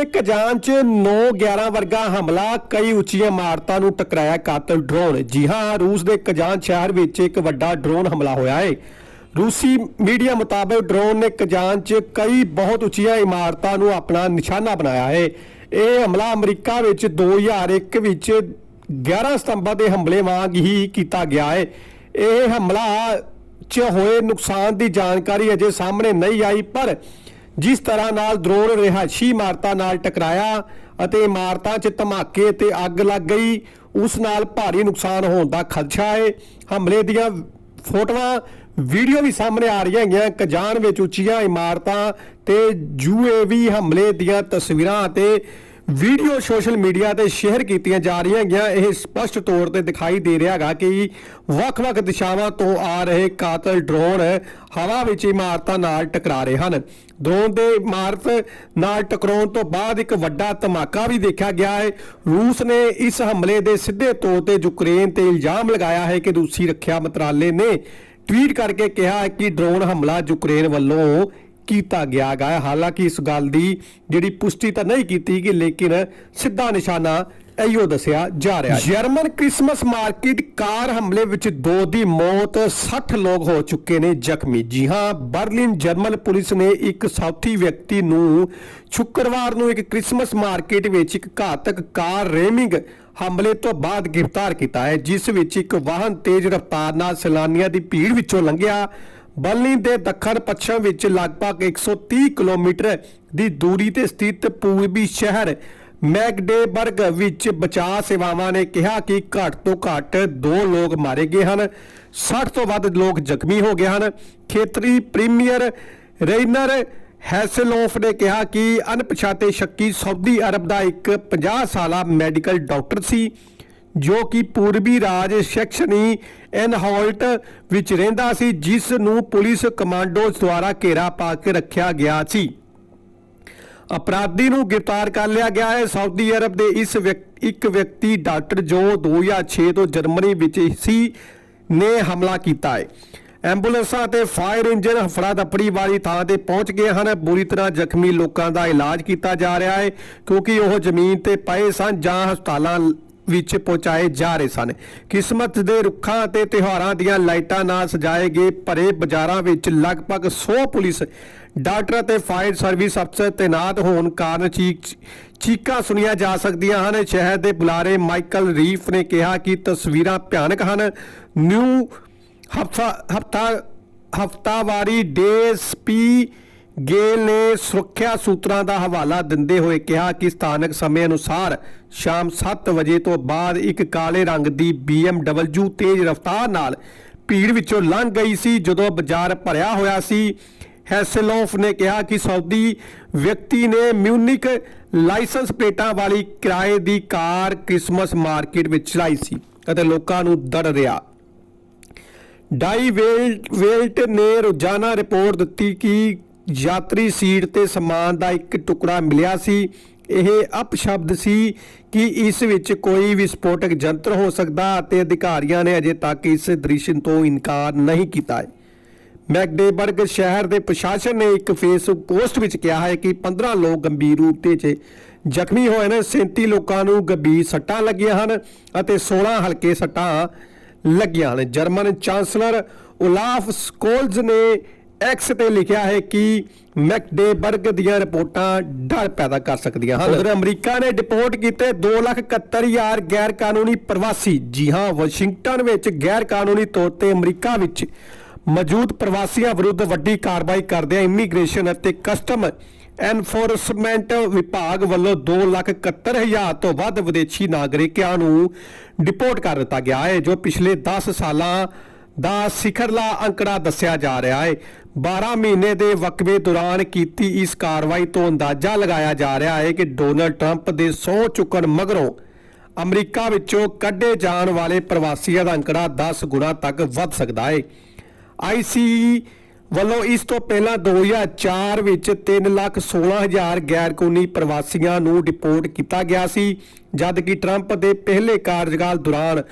ਦੇ ਕਜ਼ਾਨ 'ਚ 9/11 ਵਰਗਾ ਹਮਲਾ, ਕਈ ਉੱਚੀਆਂ ਇਮਾਰਤਾਂ ਨੂੰ ਟਕਰਾਇਆ ਕਾਤਲ ਡਰੋਨ। ਜੀ ਹਾਂ, ਰੂਸ ਦੇ ਕਜ਼ਾਨ ਸ਼ਹਿਰ ਵਿੱਚ ਇੱਕ ਵੱਡਾ ਡਰੋਨ ਹਮਲਾ ਹੋਇਆ ਹੈ ਰੂਸੀ ਮੀਡੀਆ ਮੁਤਾਬਕ ਡਰੋਨ ਨੇ ਕਜ਼ਾਨ 'ਚ ਕਈ ਬਹੁਤ ਉੱਚੀਆਂ ਇਮਾਰਤਾਂ ਨੂੰ ਆਪਣਾ ਨਿਸ਼ਾਨਾ ਬਣਾਇਆ ਹੈ ਇਹ ਹਮਲਾ ਅਮਰੀਕਾ ਵਿੱਚ 2001 ਵਿੱਚ 11 ਸਤੰਬਰ ਦੇ ਹਮਲੇ ਵਾਂਗ ਹੀ ਕੀਤਾ ਗਿਆ ਹੈ ਇਹ ਹਮਲਾ 'ਚ ਹੋਏ ਨੁਕਸਾਨ ਦੀ ਜਾਣਕਾਰੀ ਅਜੇ ਸਾਹਮਣੇ ਨਹੀਂ ਆਈ, ਪਰ ਜਿਸ ਤਰ੍ਹਾਂ ਨਾਲ ਡਰੋਨ ਰਿਹਾਇਸ਼ੀ ਇਮਾਰਤਾਂ ਨਾਲ ਟਕਰਾਇਆ ਅਤੇ ਇਮਾਰਤਾਂ 'ਚ ਧਮਾਕੇ ਤੇ ਅੱਗ ਲੱਗ ਗਈ, ਉਸ ਨਾਲ ਭਾਰੀ ਨੁਕਸਾਨ ਹੋਣ ਦਾ ਖਦਸ਼ਾ ਹੈ। ਹਮਲੇ ਦੀਆਂ ਫੋਟੋਆਂ, ਵੀਡੀਓ ਵੀ ਸਾਹਮਣੇ ਆ ਰਹੀਆਂ ਹੈਗੀਆਂ। ਕਜਾਨ ਵਿੱਚ ਉੱਚੀਆਂ ਇਮਾਰਤਾਂ ਤੇ ਯੂਏਵੀ ਹਮਲੇ ਦੀਆਂ ਤਸਵੀਰਾਂ ਅਤੇ ਵੀਡੀਓ ਸੋਸ਼ਲ ਮੀਡੀਆ ਤੇ ਸ਼ੇਅਰ ਕੀਤੀਆਂ ਜਾ ਰਹੀਆਂ ਹੈਗੀਆਂ ਇਹ ਸਪਸ਼ਟ ਤੌਰ ਤੇ ਦਿਖਾਈ ਦੇ ਰਿਹਾ ਹੈਗਾ ਕਿ ਵੱਖ-ਵੱਖ ਦਿਸ਼ਾਵਾਂ ਤੋਂ ਆ ਰਹੇ ਕਾਤਲ ਡਰੋਨ ਹਵਾ ਵਿੱਚ ਇਮਾਰਤਾਂ ਨਾਲ ਟਕਰਾ ਰਹੇ ਹਨ। ਡਰੋਨ ਦੇ ਇਮਾਰਤ ਨਾਲ ਟਕਰਾਉਣ ਤੋਂ ਬਾਅਦ ਇੱਕ ਵੱਡਾ ਧਮਾਕਾ ਵੀ ਦੇਖਿਆ ਗਿਆ ਹੈ। ਰੂਸ ਨੇ ਇਸ ਹਮਲੇ ਦੇ ਸਿੱਧੇ ਤੌਰ ਤੇ ਯੂਕਰੇਨ ਤੇ ਇਲਜ਼ਾਮ ਲਗਾਇਆ ਹੈ ਕਿ ਰੂਸੀ ਰੱਖਿਆ ਮੰਤਰਾਲੇ ਨੇ ਟਵੀਟ ਕਰਕੇ ਕਿਹਾ ਹੈ ਕਿ ਡਰੋਨ ਹਮਲਾ ਯੂਕਰੇਨ ਵੱਲੋਂ ਕੀਤਾ ਗਿਆ ਗਾ ਹਾਲਾਂਕਿ ਇਸ ਗੱਲ ਦੀ ਜਿਹੜੀ ਪੁਸ਼ਟੀ ਤਾਂ ਨਹੀਂ ਕੀਤੀ ਕਿ ਲੇਕਿਨ ਸਿੱਧਾ ਨਿਸ਼ਾਨਾ ਇਹੋ ਦੱਸਿਆ ਜਾ ਰਿਹਾ ਹੈ। ਜਰਮਨ ਕ੍ਰਿਸਮਸ ਮਾਰਕੀਟ ਕਾਰ ਹਮਲੇ ਵਿੱਚ ਦੋ ਦੀ ਮੌਤ 60 ਲੋਕ ਹੋ ਚੁੱਕੇ ਨੇ ਜ਼ਖਮੀ। ਜੀ ਹਾਂ, ਬਰਲਿਨ ਜਰਮਨ ਪੁਲਿਸ ਨੇ ਇੱਕ ਸਾਊਥੀ ਵਿਅਕਤੀ ਨੂੰ ਸ਼ੁੱਕਰਵਾਰ ਨੂੰ ਇੱਕ ਕ੍ਰਿਸਮਸ ਮਾਰਕੀਟ ਵਿੱਚ ਇੱਕ ਘਾਤਕ ਕਾਰ ਰੇਮਿੰਗ ਹਮਲੇ ਤੋਂ ਬਾਅਦ ਗ੍ਰਿਫਤਾਰ ਕੀਤਾ ਹੈ, ਜਿਸ ਵਿੱਚ ਇੱਕ ਵਾਹਨ ਤੇਜ਼ ਰਫ਼ਤਾਰ ਨਾਲ ਸੈਲਾਨੀਆਂ ਦੀ ਭੀੜ ਵਿੱਚੋਂ ਲੰਘਿਆ। ਬਰਲਿਨ ਦੇ ਦੱਖਣ ਪੱਛਮ ਵਿੱਚ ਲਗਭਗ 130 ਕਿਲੋਮੀਟਰ ਦੀ ਦੂਰੀ ਤੇ ਸਥਿਤ ਪੂਰਬੀ ਸ਼ਹਿਰ ਮੈਗਡੇਬਰਗ ਵਿੱਚ ਬਚਾਅ ਸੇਵਾਵਾਂ ਨੇ ਕਿਹਾ ਕਿ ਘੱਟ ਤੋਂ ਘੱਟ 2 ਲੋਕ ਮਾਰੇ ਗਏ ਹਨ 60 ਤੋਂ ਵੱਧ ਲੋਕ ਜ਼ਖਮੀ ਹੋ ਗਏ ਹਨ। ਖੇਤਰੀ ਪ੍ਰੀਮੀਅਰ ਰੇਨਰ ਹੈਸਲੋਫ ਨੇ ਕਿਹਾ ਕਿ ਅਣਪਛਾਤੇ ਸ਼ੱਕੀ ਸਾਊਦੀ ਅਰਬ ਦਾ ਇੱਕ 50 ਸਾਲਾ ਮੈਡੀਕਲ ਡਾਕਟਰ ਸੀ। ਜੋ ਕਿ ਪੂਰਬੀ ਰਾਜ ਸੈਕਸ਼ਨੀ ਐਨਹੋਲਟ ਵਿੱਚ ਰਹਿੰਦਾ ਸੀ, ਜਿਸ ਨੂੰ ਪੁਲਿਸ ਕਮਾਂਡੋਜ਼ ਦੁਆਰਾ ਘੇਰਾ ਪਾ ਕੇ ਰੱਖਿਆ ਗਿਆ ਸੀ। ਅਪਰਾਧੀ ਨੂੰ ਗ੍ਰਿਫਤਾਰ ਕਰ ਲਿਆ ਗਿਆ ਹੈ। ਸਾਊਦੀ ਅਰਬ ਦੇ ਇਸ ਵਿਅਕ- ਇੱਕ ਵਿਅਕਤੀ ਡਾਕਟਰ ਜੋ 2006 ਤੋਂ ਜਰਮਨੀ ਵਿੱਚ ਸੀ, ਨੇ ਹਮਲਾ ਕੀਤਾ ਹੈ। ਐਂਬੂਲੈਂਸਾਂ ਤੇ ਫਾਇਰ ਇੰਜਨ ਹਫੜਾ ਦਫੜੀ ਵਾਲੀ ਥਾਂ ਤੇ ਪਹੁੰਚ ਗਏ ਹਨ। ਬੁਰੀ ਤਰ੍ਹਾਂ ਜ਼ਖਮੀ ਲੋਕਾਂ ਦਾ ਇਲਾਜ ਕੀਤਾ ਜਾ ਰਿਹਾ ਹੈ, ਕਿਉਂਕਿ ਉਹ ਜ਼ਮੀਨ ਤੇ ਪਏ ਸਨ ਜਾਂ ਹਸਪਤਾਲਾਂ ਵਿੱਚ ਪਹੁੰਚਾਏ ਜਾ ਰਹੇ ਸਨ। ਕਿਸਮਤ ਦੇ ਰੁੱਖਾਂ ਅਤੇ ਤਿਉਹਾਰਾਂ ਦੀਆਂ ਲਾਈਟਾਂ ਨਾਲ ਸਜਾਏ ਗਏ ਭਰੇ ਬਾਜ਼ਾਰਾਂ ਵਿੱਚ ਲਗਭਗ 100 ਪੁਲਿਸ, ਡਾਕਟਰ ਅਤੇ ਫਾਇਰ ਸਰਵਿਸ ਅਫਸਰ ਤੈਨਾਤ ਹੋਣ ਕਾਰਨ ਚੀਕ ਚੀਕਾਂ ਸੁਣੀਆਂ ਜਾ ਸਕਦੀਆਂ ਹਨ। ਸ਼ਹਿਰ ਦੇ ਬੁਲਾਰੇ ਮਾਈਕਲ ਰੀਫ ਨੇ ਕਿਹਾ ਕਿ ਤਸਵੀਰਾਂ ਭਿਆਨਕ ਹਨ। ਨਿਊ ਹਫਤਾ ਹਫਤਾ, ਹਫਤਾਵਾਰੀ ਡੀਐਸਪੀ ਗੇਲ ਨੇ ਸੁਰੱਖਿਆ ਸੂਤਰਾਂ ਦਾ ਹਵਾਲਾ ਦਿੰਦੇ ਹੋਏ ਕਿਹਾ ਕਿ ਸਥਾਨਕ ਸਮੇਂ ਅਨੁਸਾਰ ਸ਼ਾਮ 7 ਵਜੇ ਤੋਂ ਬਾਅਦ ਇੱਕ ਕਾਲੇ ਰੰਗ ਦੀ BMW ਤੇਜ਼ ਰਫ਼ਤਾਰ ਨਾਲ ਭੀੜ ਵਿੱਚੋਂ ਲੰਘ ਗਈ ਸੀ, ਜਦੋਂ ਬਾਜ਼ਾਰ ਭਰਿਆ ਹੋਇਆ ਸੀ। ਹੈਸਲੋਫ ਨੇ ਕਿਹਾ ਕਿ ਸਾਊਦੀ ਵਿਅਕਤੀ ਨੇ ਮਿਊਨਿਕ ਲਾਇਸੈਂਸ ਪਲੇਟਾਂ ਵਾਲੀ ਕਿਰਾਏ ਦੀ ਕਾਰ ਕ੍ਰਿਸਮਸ ਮਾਰਕੀਟ ਵਿੱਚ ਚਲਾਈ ਸੀ ਅਤੇ ਲੋਕਾਂ ਨੂੰ ਦੜ ਰਿਹਾ। ਡਾਈ ਵੇਲਟ ਵੇਲਟ ਨੇ ਰੋਜ਼ਾਨਾ ਰਿਪੋਰਟ ਦਿੱਤੀ ਕਿ ਯਾਤਰੀ ਸੀਟ ਤੇ ਸਮਾਨ ਦਾ ਇੱਕ ਟੁਕੜਾ ਮਿਲਿਆ ਸੀ। ਇਹ ਅਪਸ਼ਬਦ ਸੀ ਕਿ ਇਸ ਵਿੱਚ ਕੋਈ ਵਿਸਫੋਟਕ ਯੰਤਰ ਹੋ ਸਕਦਾ ਅਤੇ ਅਧਿਕਾਰੀਆਂ ਨੇ ਅਜੇ ਤੱਕ ਇਸ ਦ੍ਰਿਸ਼ ਤੋਂ ਇਨਕਾਰ ਨਹੀਂ ਕੀਤਾ ਹੈ। ਮੈਕਡੇਬਰਗ ਸ਼ਹਿਰ ਦੇ ਪ੍ਰਸ਼ਾਸਨ ਨੇ ਇੱਕ ਫੇਸਬੁੱਕ ਪੋਸਟ ਵਿੱਚ ਕਿਹਾ ਹੈ ਕਿ 15 ਲੋਕ ਗੰਭੀਰ ਰੂਪ ਤੇ 'ਚ ਜ਼ਖਮੀ ਹੋਏ ਨੇ 37 ਲੋਕਾਂ ਨੂੰ ਗੰਭੀਰ ਸੱਟਾਂ ਲੱਗੀਆਂ ਹਨ ਅਤੇ 16 ਹਲਕੇ ਸੱਟਾਂ ਲੱਗੀਆਂ ਹਨ। ਜਰਮਨ ਚਾਂਸਲਰ ਉਲਾਫ ਸਕੋਲਜ਼ ਨੇ ਐਕਸ ਤੇ ਲਿਖਿਆ ਹੈ ਕਿ ਮੈਕਡੇਬਰਗ ਦੀਆਂ ਰਿਪੋਰਟਾਂ ਡਰ ਪੈਦਾ ਕਰ ਸਕਦੀਆਂ ਹਨ। ਉਧਰ ਅਮਰੀਕਾ ਨੇ ਡਿਪੋਰਟ ਕੀਤੇ 271000 ਗੈਰ ਕਾਨੂੰਨੀ ਪ੍ਰਵਾਸੀ। ਜੀ ਹਾਂ ਵਾਸ਼ਿੰਗਟਨ ਵਿੱਚ ਗੈਰ ਕਾਨੂੰਨੀ ਤੌਰ ਤੇ ਅਮਰੀਕਾ ਵਿੱਚ ਮੌਜੂਦ ਪ੍ਰਵਾਸੀਆਂ ਵਿਰੁੱਧ ਵੱਡੀ ਕਾਰਵਾਈ ਕਰਦਿਆਂ ਇਮੀਗ੍ਰੇਸ਼ਨ ਅਤੇ ਕਸਟਮ ਐਨਫੋਰਸਮੈਂਟ ਵਿਭਾਗ ਵੱਲੋਂ 271000 ਤੋਂ ਵੱਧ ਵਿਦੇਸ਼ੀ ਨਾਗਰਿਕਾਂ ਨੂੰ ਡਿਪੋਰਟ ਕਰ ਦਿੱਤਾ ਗਿਆ ਹੈ ਜੋ ਪਿਛਲੇ 10 ਸਾਲਾਂ ਦਾ ਸਿਖਰਲਾ ਅੰਕੜਾ ਦੱਸਿਆ ਜਾ ਰਿਹਾ ਹੈ। 12 ਮਹੀਨੇ ਦੇ ਵਕਵੇ ਦੌਰਾਨ ਕੀਤੀ ਇਸ ਕਾਰਵਾਈ ਤੋਂ ਅੰਦਾਜ਼ਾ ਲਗਾਇਆ ਜਾ ਰਿਹਾ ਹੈ ਕਿ ਡੋਨਲਡ ਟਰੰਪ ਦੇ ਸਹੁੰ ਚੁੱਕਣ ਮਗਰੋਂ ਅਮਰੀਕਾ ਵਿੱਚੋਂ ਕੱਢੇ ਜਾਣ ਵਾਲੇ ਪ੍ਰਵਾਸੀਆਂ ਦਾ ਅੰਕੜਾ 10 ਗੁਣਾ ਤੱਕ ਵੱਧ ਸਕਦਾ ਹੈ। ਆਈਸੀਈ ਵੱਲੋਂ ਇਸ ਤੋਂ ਪਹਿਲਾਂ 2004 ਵਿੱਚ 316000 ਗੈਰ ਕਾਨੂੰਨੀ ਪ੍ਰਵਾਸੀਆਂ ਨੂੰ ਡਿਪੋਰਟ ਕੀਤਾ ਗਿਆ ਸੀ, ਜਦ ਕਿ ਟਰੰਪ ਦੇ ਪਹਿਲੇ ਕਾਰਜਕਾਲ ਦੌਰਾਨ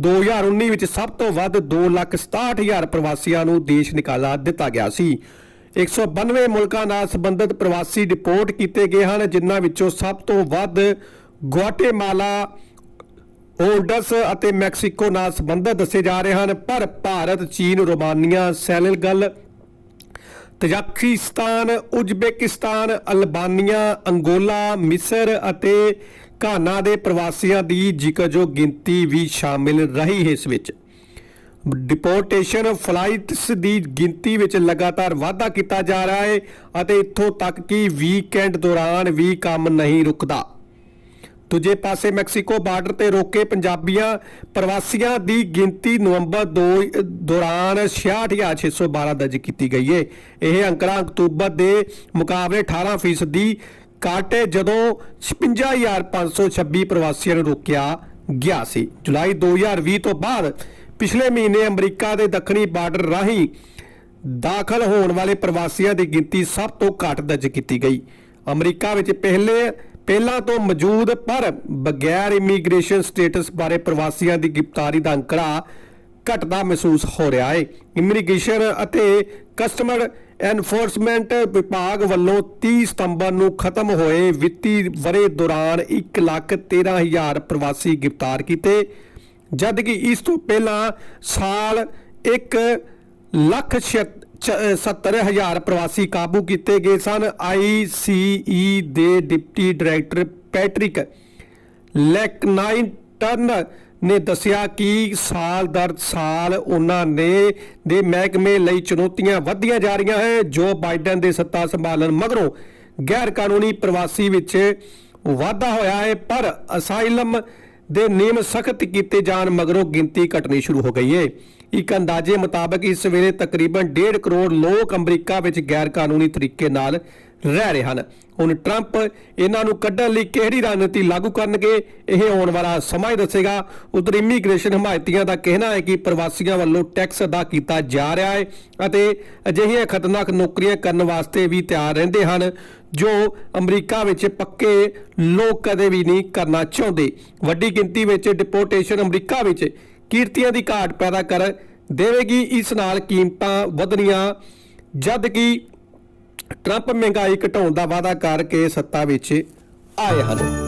2019 ਵਿੱਚ ਸਭ ਤੋਂ ਵੱਧ 267000 ਪ੍ਰਵਾਸੀਆਂ ਨੂੰ ਦੇਸ਼ ਨਿਕਾਲਾ ਦਿੱਤਾ ਗਿਆ ਸੀ। 192 ਮੁਲਕਾਂ ਨਾਲ ਸੰਬੰਧਿਤ ਪ੍ਰਵਾਸੀ ਡਿਪੋਰਟ ਕੀਤੇ ਗਏ ਹਨ, ਜਿਨ੍ਹਾਂ ਵਿੱਚੋਂ ਸਭ ਤੋਂ ਵੱਧ ਗੁਆਟੇਮਾਲਾ ਹੋਲਡਸ ਅਤੇ ਮੈਕਸੀਕੋ ਨਾਲ ਸੰਬੰਧਿਤ ਦੱਸੇ ਜਾ ਰਹੇ ਹਨ। ਪਰ ਭਾਰਤ, ਚੀਨ, Romania, Senegal Tajikistan, Uzbekistan, Albania, Angola, ਮਿਸਰ ਅਤੇ ਘਾਨਾ ਦੇ ਪ੍ਰਵਾਸੀਆਂ ਦੀ ਜ਼ਿਕਰਯੋਗ ਗਿਣਤੀ ਵੀ ਸ਼ਾਮਿਲ ਰਹੀ ਇਸ ਵਿੱਚ। ਡਿਪੋਰਟੇਸ਼ਨ ਫਲਾਈਟਸ ਦੀ ਗਿਣਤੀ ਵਿੱਚ ਲਗਾਤਾਰ ਵਾਧਾ ਕੀਤਾ ਜਾ ਰਿਹਾ ਹੈ ਅਤੇ ਇੱਥੋਂ ਤੱਕ ਕਿ ਵੀਕਐਂਡ ਦੌਰਾਨ ਵੀ ਕੰਮ ਨਹੀਂ ਰੁਕਦਾ। ਦੂਜੇ ਪਾਸੇ ਮੈਕਸੀਕੋ ਬਾਰਡਰ ਤੇ ਰੋਕੇ ਪੰਜਾਬੀਆਂ, ਪ੍ਰਵਾਸੀਆਂ ਦੀ ਗਿਣਤੀ ਨਵੰਬਰ 2 ਦੌਰਾਨ 66612 ਦਰਜ ਕੀਤੀ ਗਈ ਹੈ ਇਹ ਅੰਕੜਾ ਅਕਤੂਬਰ ਦੇ ਮੁਕਾਬਲੇ 18% ਦੀ ਘੱਟ ਹੈ ਜਦੋਂ 56526 ਪ੍ਰਵਾਸੀਆਂ ਨੂੰ ਰੋਕਿਆ ਗਿਆ ਸੀ। ਜੁਲਾਈ 2020 ਤੋਂ ਬਾਅਦ ਪਿਛਲੇ ਮਹੀਨੇ ਅਮਰੀਕਾ ਦੇ ਦੱਖਣੀ ਬਾਰਡਰ ਰਾਹੀਂ ਦਾਖਲ ਹੋਣ ਵਾਲੇ ਪ੍ਰਵਾਸੀਆਂ ਦੀ ਗਿਣਤੀ ਸਭ ਤੋਂ ਘੱਟ ਦਰਜ ਕੀਤੀ ਗਈ। ਅਮਰੀਕਾ ਵਿੱਚ ਪਹਿਲੇ ਪਹਿਲਾਂ ਤੋਂ ਮੌਜੂਦ, ਪਰ ਬਗੈਰ ਇਮੀਗ੍ਰੇਸ਼ਨ ਸਟੇਟਸ ਬਾਰੇ ਪ੍ਰਵਾਸੀਆਂ ਦੀ ਗ੍ਰਿਫਤਾਰੀ ਦਾ ਅੰਕੜਾ ਘਟਦਾ ਮਹਿਸੂਸ ਹੋ ਰਿਹਾ ਹੈ। ਇਮੀਗ੍ਰੇਸ਼ਨ ਅਤੇ ਕਸਟਮਰ ਐਨਫੋਰਸਮੈਂਟ ਵਿਭਾਗ ਵੱਲੋਂ 30 ਸਤੰਬਰ ਨੂੰ ਖਤਮ ਹੋਏ ਵਿੱਤੀ ਵਰੇ ਦੌਰਾਨ 113000 ਪ੍ਰਵਾਸੀ ਗ੍ਰਿਫਤਾਰ ਕੀਤੇ ਜਦ ਕਿ ਇਸ ਤੋਂ ਪਹਿਲਾਂ ਸਾਲ 1 ਲੱਖ 70000 ਪ੍ਰਵਾਸੀ ਕਾਬੂ ਕੀਤੇ ਗਏ ਸਨ। ਆਈਸੀਈ ਦੇ ਡਿਪਟੀ ਡਾਇਰੈਕਟਰ ਪੈਟ੍ਰਿਕ ਲੈਕਨਾਈਟਨ ਨੇ ਦੱਸਿਆ ਕਿ ਸਾਲ ਦਰ ਸਾਲ ਉਹਨਾਂ ਨੇ, ਦੇ ਮਹਿਕਮੇ ਲਈ ਚੁਣੌਤੀਆਂ ਵੱਧਦੀਆਂ ਜਾ ਰਹੀਆਂ ਹੈ ਜੋ ਬਾਈਡਨ ਦੇ ਸੱਤਾ ਸੰਭਾਲਣ ਮਗਰੋਂ ਗੈਰ ਕਾਨੂੰਨੀ ਪ੍ਰਵਾਸੀ ਵਿੱਚ ਵਾਧਾ ਹੋਇਆ ਹੈ, ਪਰ ਅਸਾਈਲਮ ਦੇ ਨਿਯਮ ਸਖਤ ਕੀਤੇ ਜਾਣ ਮਗਰੋਂ ਗਿਣਤੀ ਘਟਣੀ ਸ਼ੁਰੂ ਹੋ ਗਈ ਹੈ। ਇੱਕ ਅੰਦਾਜ਼ੇ ਮੁਤਾਬਕ ਇਸ ਵੇਲੇ ਤਕਰੀਬਨ 1.5 ਕਰੋੜ ਲੋਕ ਅਮਰੀਕਾ ਵਿੱਚ ਗੈਰ ਕਾਨੂੰਨੀ ਤਰੀਕੇ ਨਾਲ ਰਹਿ ਰਹੇ ਹਨ। ਹੁਣ ਟਰੰਪ ਇਹਨਾਂ ਨੂੰ ਕੱਢਣ ਲਈ ਕਿਹੜੀ ਰਣਨੀਤੀ ਲਾਗੂ ਕਰਨਗੇ, ਇਹ ਆਉਣ ਵਾਲਾ ਸਮਾਂ ਹੀ ਦੱਸੇਗਾ। ਉਧਰ ਇਮੀਗ੍ਰੇਸ਼ਨ ਹਮਾਇਤੀਆਂ ਦਾ ਕਹਿਣਾ ਹੈ ਕਿ ਪ੍ਰਵਾਸੀਆਂ ਵੱਲੋਂ ਟੈਕਸ ਅਦਾ ਕੀਤਾ ਜਾ ਰਿਹਾ ਹੈ ਅਤੇ ਅਜਿਹੀਆਂ ਖਤਰਨਾਕ ਨੌਕਰੀਆਂ ਕਰਨ ਵਾਸਤੇ ਵੀ ਤਿਆਰ ਰਹਿੰਦੇ ਹਨ, ਜੋ ਅਮਰੀਕਾ ਵਿੱਚ ਪੱਕੇ ਲੋਕ ਕਦੇ ਵੀ ਨਹੀਂ ਕਰਨਾ ਚਾਹੁੰਦੇ। ਵੱਡੀ ਗਿਣਤੀ ਵਿੱਚ ਡਿਪੋਰਟੇਸ਼ਨ ਅਮਰੀਕਾ ਵਿੱਚ ਕੀਰਤੀਆਂ ਦੀ ਘਾਟ ਪੈਦਾ ਕਰ ਦੇਵੇਗੀ। ਇਸ ਨਾਲ ਕੀਮਤਾਂ ਵਧਣੀਆਂ ਜਦ ਕਿ ਟਰੰਪ ਮਹਿੰਗਾਈ ਘਟਾਉਣ ਦਾ ਵਾਅਦਾ ਕਰਕੇ ਸੱਤਾ ਵਿੱਚ ਆਏ ਹਨ।